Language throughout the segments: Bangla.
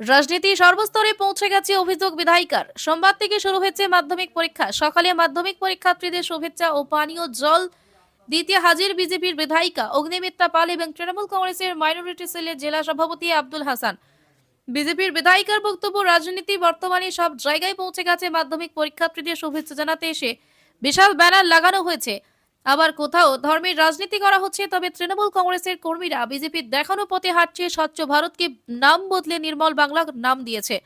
রাজনীতি সর্বস্তরে পৌঁছে গেছে অভিযোগ বিধায়িকার। সোমবার থেকে শুরু হয়েছে মাধ্যমিক পরীক্ষা। সকালে মাধ্যমিক পরীক্ষার্থীদের শুভেচ্ছা ও পানীয় জল দিতে হাজির বিজেপির বিধায়িকা অগ্নিমিত্রা পাল এবং তৃণমূল কংগ্রেসের মাইনরিটি সেলের জেলা সভাপতি আব্দুল হাসান। বিজেপির বিধায়িকার বক্তব্য, রাজনীতি বর্তমানে সব জায়গায় পৌঁছে গেছে মাধ্যমিক পরীক্ষার্থীদের শুভেচ্ছা জানাতে এসে বিশাল ব্যানার লাগানো হয়েছে। আবার কোথাও ধর্মের রাজনীতি করা হচ্ছে, তবে তৃণমূল কংগ্রেসের কর্মীরা বিজেপির দেখানো পথে হাঁটছে, স্বচ্ছ ভারতকে নাম বদলে নির্মল বাংলা নাম দিয়েছে।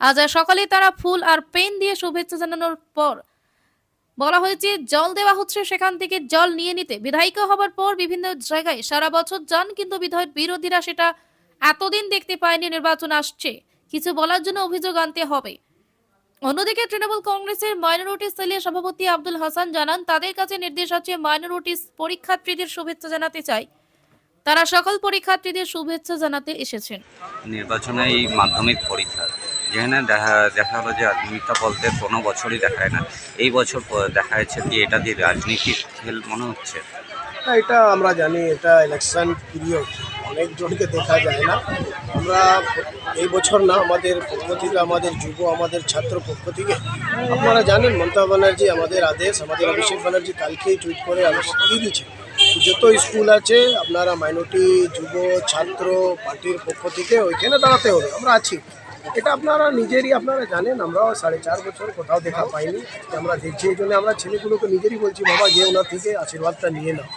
আজ সকালে তারা ফুল আর পেন দিয়ে শুভেচ্ছা জানানোর পর বলা হয়েছে, জল দেওয়া হচ্ছে সেখান থেকে, জল নিয়ে নিতে। বিধায়িকা হবার পর বিভিন্ন জায়গায় সারা বছর যান, কিন্তু বিধায়ক বিরোধীরা সেটা এতদিন দেখতে পায়নি, নির্বাচন আসছে। কিছু বলার জন্য অভিযোগ আনতে হবে। অন্যদিকে তৃণমূল কংগ্রেসের মাইনরিটি সেলের সভাপতি আব্দুল হাসান জানান তাদের কাছে নির্দেশ আছে মাইনরিটি পরীক্ষার্থীদের শুভেচ্ছা জানাতে চাই। তারা সকল পরীক্ষার্থীদের শুভেচ্ছা জানাতে এসেছেন। নির্বাচনে এই মাধ্যমিক পরীক্ষা যেখানে দেখা দেখা হলো যে রাজনীতিটা বলতে কোনো বছরই দেখায় না। এই বছর দেখা যাচ্ছে কি এটা দিয়ে রাজনীতির খেল মনে হচ্ছে? এটা আমরা জানি এটা ইলেকশন পিরিয়ড অনেকজনকে দেখা যায় না। আমরা এই বছর না, আমাদের পক্ষ থেকে, আমাদের যুব, আমাদের ছাত্র পক্ষ থেকে, আপনারা জানেন, মমতা ব্যানার্জি আমাদের আদেশ, আমাদের অভিষেক ব্যানার্জি কালকেই টুইট করে আদেশ দিয়ে দিয়েছে। যত স্কুল আছে, আপনারা মাইনরিটি, যুব, ছাত্র পার্টির পক্ষ থেকে ওইখানে দাঁড়াতে হবে। আমরা আছি। এটা আপনারা নিজেরই, আপনারা জানেন, আমরাও সাড়ে চার বছর কোথাও দেখা পাইনি। আমরা দেখছি, এই জন্য আমরা ছেলেগুলোকে নিজেরই বলছি, বাবা, যে ওনার থেকে আশীর্বাদটা নিয়ে নাও।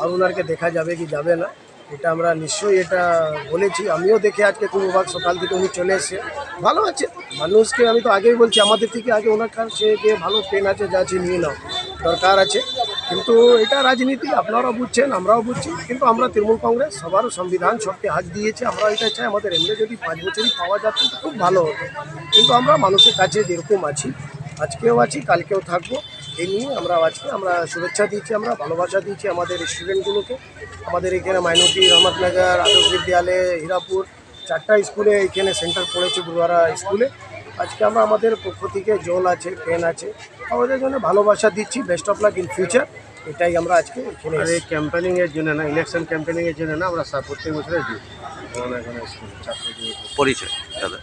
আর ওনারকে দেখা যাবে কি যাবে না এটা আমরা নিশ্চয়ই এটা বলেছি। আমিও দেখে আজকে অবাক, সকাল থেকে উনি চলে এসছে ভালো আছে। মানুষকে আমি তো আগেই বলছি, আমাদের থেকে আগে ওনার কাছে গিয়ে ভালো পেন আছে, যা আছে নিয়ে নাও। দরকার আছে। কিন্তু এটা রাজনীতি, আপনারাও বুঝছেন, আমরাও বুঝছি। কিন্তু আমরা তৃণমূল কংগ্রেস, সবার সংবিধান সবকে হাত দিয়েছে। আমরা এটা চাই, আমাদের এমনি যদি পাঁচ বছরই পাওয়া তো খুব ভালো হতো কিন্তু আমরা মানুষের কাছে যেরকম আছি, আজকেও আছি, কালকেও থাকব। এই নিয়ে আমরা আজকে আমরা শুভেচ্ছা দিচ্ছি আমরা ভালোবাসা দিচ্ছি আমাদের স্টুডেন্টগুলোকে। আমাদের এখানে মাইনরিটি রহমতনগর আদর্শ বিদ্যালয় হীরাপুর চারটা স্কুলে এখানে সেন্টার পড়েছে গুরুয়ারা স্কুলে। আজকে আমরা আমাদের পক্ষ থেকে জল আছে পেন আছে আমাদের জন্য ভালোবাসা দিচ্ছি best of luck in future. এটাই আমরা আজকে এখানে এই এসেছি। ক্যাম্পেনিং এর জন্য না ইলেকশন ক্যাম্পেনিং এর জন্য না আমরা প্রত্যেক বছরে দিই। পরিচয় দাদা।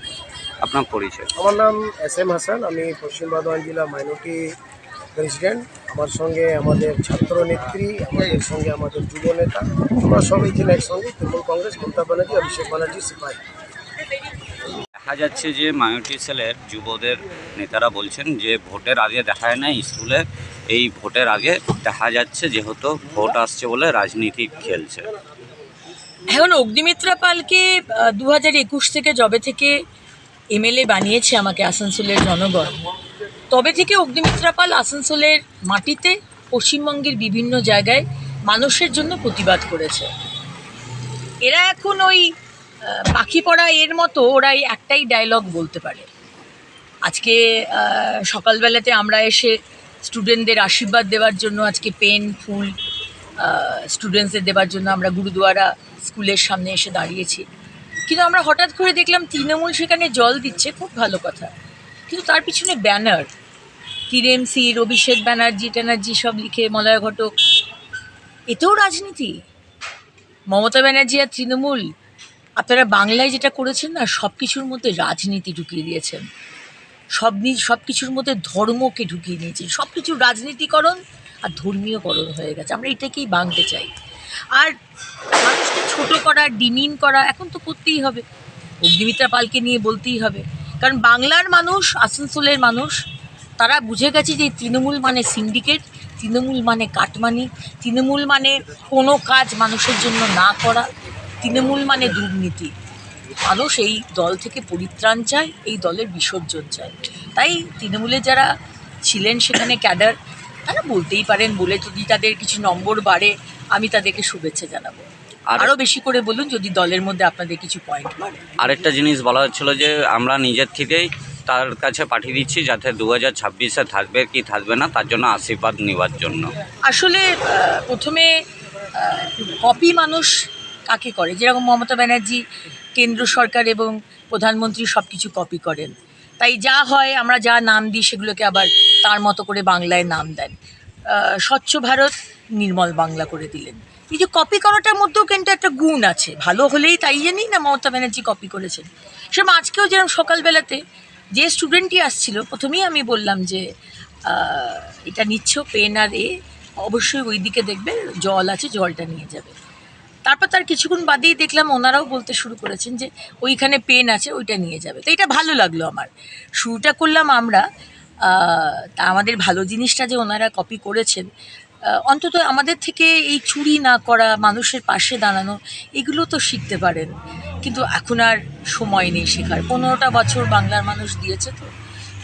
আপনার পরিচয়। আমার নাম এস এম হাসান আমি পশ্চিম বর্ধমান জেলা মাইনরিটি প্রেসিডেন্ট আমার সঙ্গে আমাদের ছাত্র নেত্রী আমাদের সঙ্গে আমাদের যুব নেতা আমরা সবাই ছিলাম একসঙ্গে তৃণমূল কংগ্রেস মমতা ব্যানার্জি অভিষেক ব্যানার্জি সিপাহী দেখা যাচ্ছে যে মাইনরিটি সেলের যুবদের নেতারা বলছেন যে ভোটের আগে দেখায় না স্কুলে এই ভোটের আগে দেখা যাচ্ছে যেহেতু ভোট আসছে বলে রাজনীতি খেলছে। এখন অগ্নিমিত্রা পালকে দু হাজার একুশ থেকে জবে থেকে এমএলএ বানিয়েছে আমাকে আসানসোলের জনগণ। তবে থেকে অগ্নিমিত্রা পাল আসানসোলের মাটিতে পশ্চিমবঙ্গের বিভিন্ন জায়গায় মানুষের জন্য প্রতিবাদ করেছে। এরা এখন ওই পাখি পড়া এর মতো ওরা এই একটাই ডায়লগ বলতে পারে। আজকে সকালবেলাতে আমরা এসে স্টুডেন্টদের আশীর্বাদ দেওয়ার জন্য আজকে পেন ফুল স্টুডেন্টসদের দেওয়ার জন্য আমরা গুরুদুয়ারা স্কুলের সামনে এসে দাঁড়িয়েছি। কিন্তু আমরা হঠাৎ করে দেখলাম তৃণমূল সেখানে জল দিচ্ছে, খুব ভালো কথা। কিন্তু তার পিছনে ব্যানার। টিএমসি অভিষেক ব্যানার্জি, ট্যানার্জি সব লিখে মলয় ঘটক। এতেও রাজনীতি। মমতা ব্যানার্জি আর তৃণমূল, আপনারা বাংলায় যেটা করেছেন না সব কিছুর মধ্যে রাজনীতি ঢুকিয়ে দিয়েছেন। সব সব কিছুর মধ্যে ধর্মকে ঢুকিয়ে নিয়েছেন। সব কিছু রাজনীতিকরণ আর ধর্মীয়করণ হয়ে গেছে। আমরা এটাকেই ভাঙতে চাই। আর মানুষকে ছোট করা, ডিমিন করা, এখন তো করতেই হবে। অগ্নিমিত্রা পালকে নিয়ে বলতেই হবে। কারণ বাংলার মানুষ, আসানসোলের মানুষ, তারা বুঝে গেছে যে তৃণমূল মানে সিন্ডিকেট, তৃণমূল মানে কাটমানি, তৃণমূল মানে কোনো কাজ মানুষের জন্য না করা, তৃণমূল মানে দুর্নীতি। মানুষ এই দল থেকে পরিত্রাণ চায়, এই দলের বিসর্জন চায়। তাই তৃণমূলে যারা ছিলেন সেখানে ক্যাডার, তারা বলতেই পারেন, বলে যদি তাদের কিছু নম্বর বাড়ে, আমি তাদেরকে শুভেচ্ছা জানাব। আরও বেশি করে বলুন যদি দলের মধ্যে আপনাদের কিছু পয়েন্ট আরেকটা জিনিস বলা হচ্ছিল যে আমরা নিজের থেকেই তার কাছে পাঠিয়ে দিচ্ছি যাতে দু হাজার ছাব্বিশে থাকবে কি থাকবে না তার জন্য আশীর্বাদ নেওয়ার জন্য। আসলে প্রথমে কপি মানুষ কাকে করে? যেরকম মমতা ব্যানার্জি কেন্দ্র সরকার এবং প্রধানমন্ত্রী সব কিছু কপি করেন। তাই যা হয় আমরা যা নাম দিই সেগুলোকে আবার তার মতো করে বাংলায় নাম দেন। স্বচ্ছ ভারত নির্মল বাংলা করে দিলেন। এই যে কপি করাটার মধ্যেও কিন্তু একটা গুণ আছে। ভালো হলেই তাই জানি না মমতা ব্যানার্জি কপি করেছেন। সেরকম আজকেও যেরকম সকালবেলাতে যে স্টুডেন্টই আসছিল, প্রথমেই আমি বললাম যে এটা নিচ্ছ, পেন আর এ, অবশ্যই ওই দিকে দেখবে, জল আছে, জলটা নিয়ে যাবে। তারপর তার কিছুক্ষণ বাদেই দেখলাম ওনারাও বলতে শুরু করেছেন যে, ওইখানে পেন আছে, ওইটা নিয়ে যাবে। তো এটা ভালো লাগল আমার। শুরুটা করলাম আমরা তা আমাদের ভালো জিনিসটা যে ওনারা কপি করেছেন অন্তত আমাদের থেকে এই চুরি না করা, মানুষের পাশে দাঁড়ানো, এগুলো তো শিখতে পারেন। কিন্তু এখন আর সময় নেই শেখার। পনেরোটা বছর বাংলার মানুষ দিয়েছে তো,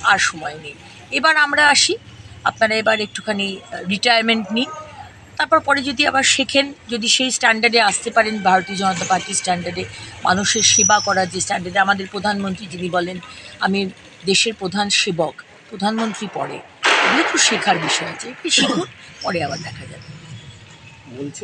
আর সময় নেই। এবার আমরা আসি, আপনারা এবার একটুখানি রিটায়ারমেন্ট নিন। তারপর পরে যদি আবার শেখেন, যদি সেই স্ট্যান্ডার্ডে আসতে পারেন, ভারতীয় জনতা পার্টির স্ট্যান্ডার্ডে মানুষের সেবা করার যে স্ট্যান্ডার্ডে আমাদের প্রধানমন্ত্রী যিনি বলেন, আমি দেশের প্রধান সেবক, প্রধানমন্ত্রী পরে। এগুলো একটু শেখার বিষয় আছে একটু শিখুন পরে আবার দেখা যাবে। বলছি